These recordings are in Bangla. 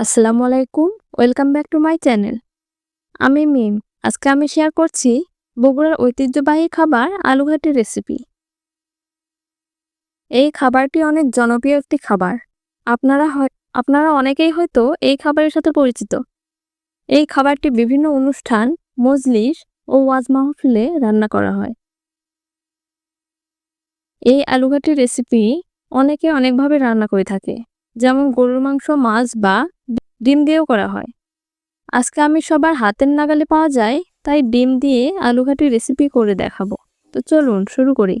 আসসালামু আলাইকুম, welcome back to my channel. আমি মিম, আজকে আমি শেয়ার করছি বগুড়ার ঐতিহ্যবাহী খাবার আলুঘাটের রেসিপি। এই খাবারটি অনেক জনপ্রিয় একটি খাবার। আপনারা হয়, আপনারা অনেকেই হয়তো এই খাবারের সাথে পরিচিত। এই খাবারটি বিভিন্ন অনুষ্ঠান, মজলিস ও ওয়াজ মাহফিলে রান্না করা হয়। এই আলুঘাটের রেসিপি অনেকে অনেকভাবে রান্না করে থাকে। যেমন গরুর মাংস, মাছ বা ডিম দিয়েও করা হয়। আজকে আমি সবার হাতের নাগালে পাওয়া যায়, তাই ডিম দিয়ে আলু ঘাটি রেসিপি করে দেখাবো। তো চলুন, শুরু করি।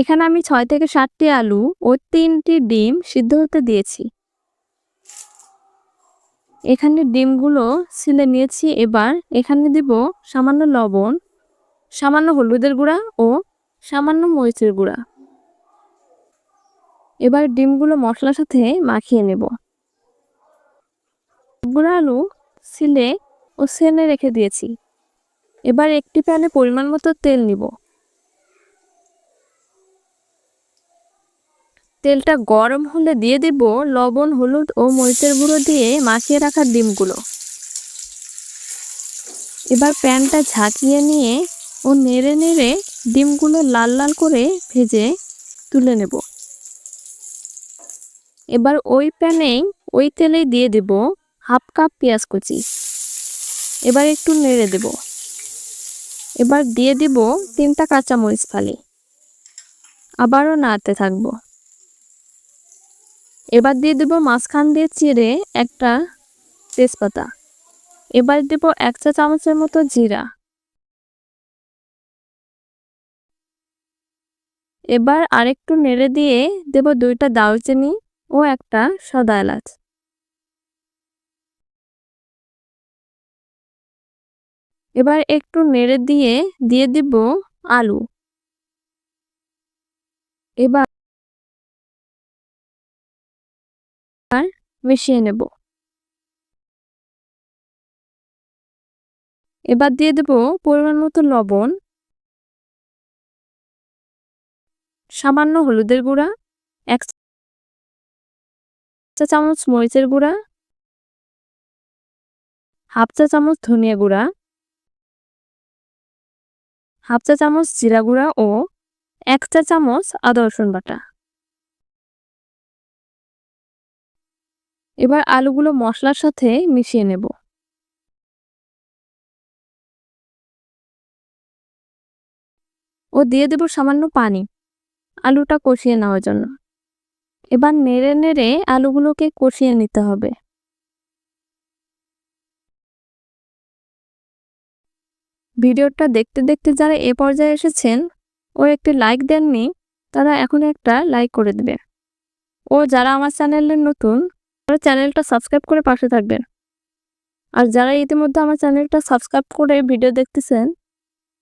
এখানে আমি ছয় থেকে সাতটি আলু ও তিনটি ডিম সিদ্ধ হতে দিয়েছি। এখানে ডিমগুলো ছিলে নিয়েছি, এবার এখানে দিব সামান্য লবণ, সামান্য হলুদের গুঁড়া ও সামান্য মরিচের গুঁড়া। এবার ডিমগুলো মশলার সাথে মাখিয়ে নেব। গুঁড়া আলু সিলে ও সেনে রেখে দিয়েছি। এবার একটি প্যানে পরিমাণ মতো তেল নিব। তেলটা গরম হলে দিয়ে দিব লবণ, হলুদ ও মরিচের গুঁড়ো দিয়ে মাখিয়ে রাখা ডিমগুলো। এবার প্যানটা ঝাঁকিয়ে নিয়ে ও নেড়ে নেড়ে ডিমগুলো লাল লাল করে ভেজে তুলে নেব। এবার ওই প্যানেই ওই তেলেই দিয়ে দেব হাফ কাপ পেঁয়াজ কুচি। এবার একটু নেড়ে দেব। এবার দিয়ে দিব তিনটা কাঁচামরিচ ফালি। আবারও নাড়তে থাকব। এবার দিয়ে দেব মাঝখান দিয়ে চিড়ে একটা তেজপাতা। এবার দেব এক চা চামচের মতো জিরা। এবার আরেকটু নেড়ে দিয়ে দেব দুইটা দারুচিনি ও একটা সাদা এলাচ। এবার একটু নেড়ে দিয়ে দিয়ে দিব আলু। এবার মিশিয়ে নেব। এবার দিয়ে দেব পরিমাণ মতো লবণ। সামান্য হলুদের গুঁড়া, এক চা চামচ মরিচের গুঁড়া, হাফ চা চামচ ধনিয়া গুঁড়া। হাফ চা চামচ জিরা গুঁড়া ও এক চা চামচ আদা রসুন বাটা। এবার আলুগুলো মশলার সাথে মিশিয়ে নেব। ও দিয়ে দেব সামান্য পানি আলুটা কষিয়ে নেওয়ার জন্য। এবার নেড়ে নেড়ে আলুগুলোকে কষিয়ে নিতে হবে। ভিডিওটা দেখতে দেখতে যারা এ পর্যায়ে এসেছেন, ও একটি লাইক দেননি, তারা এখন একটা লাইক করে দেবে। ও যারা আমার চ্যানেলের নতুন, তারা চ্যানেলটা সাবস্ক্রাইব করে পাশে থাকবেন। আর যারা ইতিমধ্যে আমার চ্যানেলটা সাবস্ক্রাইব করে ভিডিও দেখতেছেন,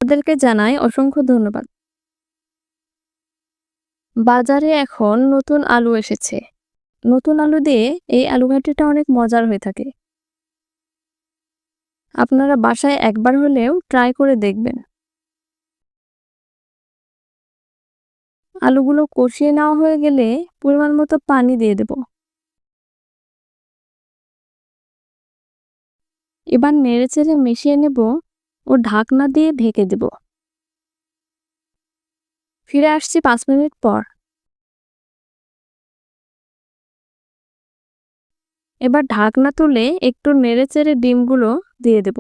তাদেরকে জানাই অসংখ্য ধন্যবাদ। বাজারে এখন নতুন আলু এসেছে। নতুন আলু দিয়ে এই আলু ঘাটিটা অনেক মজার হয়ে থাকে। আপনারা বাসায় একবার হলেও ট্রাই করে দেখবেন। আলুগুলো কষিয়ে নেওয়া হয়ে গেলে পরিমাণ মতো পানি দিয়ে দেব। এবার নেড়ে চেড়ে মিশিয়ে নেব ও ঢাকনা দিয়ে ঢেকে দেব। ফিরে আসছি পাঁচ মিনিট পর। এবার ঢাকনা তুলে একটু নেড়ে চেড়ে ডিমগুলো দিয়ে দেব।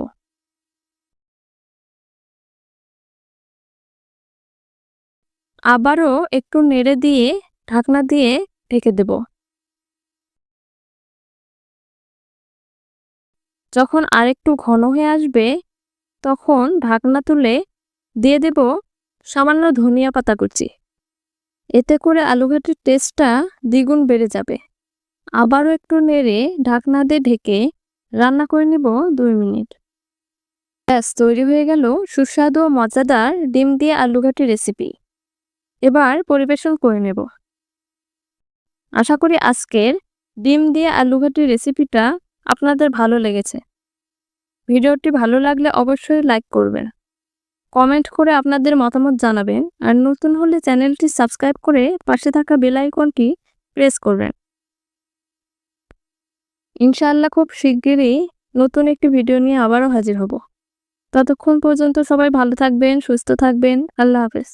আবারও একটু নেড়ে দিয়ে ঢাকনা দিয়ে ঢেকে দেব। যখন আরেকটু ঘন হয়ে আসবে, তখন ঢাকনা তুলে দিয়ে দেব সামান্য ধনিয়া পাতা কুচি। এতে করে আলুঘাটির টেস্টটা দ্বিগুণ বেড়ে যাবে। আবারও একটু নেড়ে ঢাকনা দিয়ে ঢেকে রান্না করে নিব দুই মিনিট। ব্যাস, তৈরি হয়ে গেল সুস্বাদু ও মজাদার ডিম দিয়ে আলুঘাটি রেসিপি। এবার পরিবেশন করে নেব। আশা করি আজকের ডিম দিয়ে আলুঘাটি রেসিপিটা আপনাদের ভালো লেগেছে। ভিডিওটি ভালো লাগলে অবশ্যই লাইক করবেন। কমেন্ট করে আপনাদের মতামত জানাবেন। আর নতুন হলে চ্যানেলটি সাবস্ক্রাইব করে পাশে থাকা বেল আইকনটি প্রেস করবেন। ইনশাআল্লাহ খুব শিগগিরই নতুন একটি ভিডিও নিয়ে আবারও হাজির হব। ততক্ষণ পর্যন্ত সবাই ভালো থাকবেন, সুস্থ থাকবেন। আল্লাহ হাফেজ।